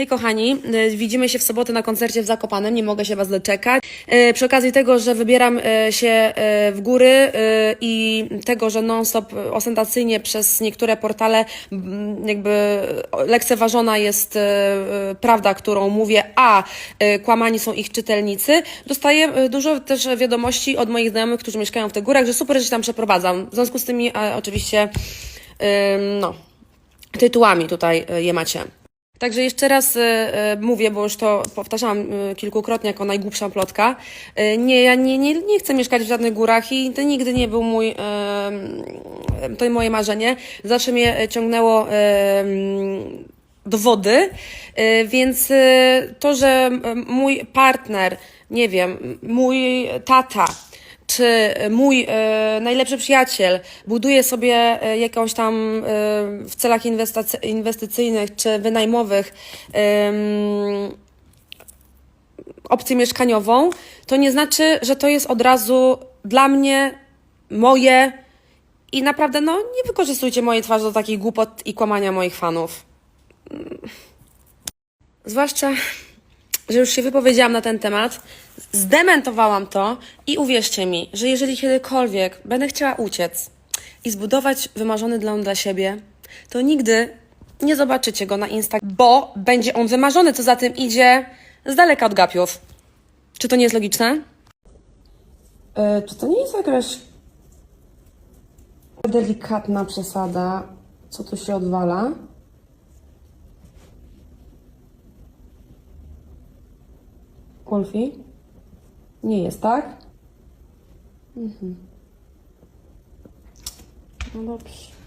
Hej kochani, y, widzimy się w sobotę na koncercie w Zakopanem, nie mogę się Was doczekać. Y, Przy okazji tego, że wybieram y, się w góry i tego, że non-stop ostentacyjnie przez niektóre portale mm, jakby lekceważona jest prawda, którą mówię, a kłamani są ich czytelnicy, dostaję dużo też wiadomości od moich znajomych, którzy mieszkają w tych górach, że super, że się tam przeprowadzam. W związku z tymi oczywiście, no, tytułami tutaj je macie. Także jeszcze raz y, y, mówię, bo już to powtarzałam y, kilkukrotnie jako najgłupsza plotka. Nie, ja nie, nie, nie chcę mieszkać w żadnych górach i to nigdy nie był mój, to moje marzenie. Zawsze mnie ciągnęło do wody, więc to, że mój partner, nie wiem, mój tata, czy mój e, najlepszy przyjaciel buduje sobie e, jakąś tam e, w celach inwestycyjnych czy wynajmowych opcję mieszkaniową, to nie znaczy, że to jest od razu dla mnie, moje i naprawdę, no, nie wykorzystujcie mojej twarzy do takich głupot i kłamania moich fanów. Zwłaszcza, że już się wypowiedziałam na ten temat, zdementowałam to i uwierzcie mi, że jeżeli kiedykolwiek będę chciała uciec i zbudować wymarzony dom dla siebie, to nigdy nie zobaczycie go na Insta, bo będzie on wymarzony, co za tym idzie z daleka od gapiów. Czy to nie jest logiczne? E, czy to nie jest jakaś delikatna przesada, co tu się odwala? Wolfie? Nie jest, tak? Mhm. No dobrze.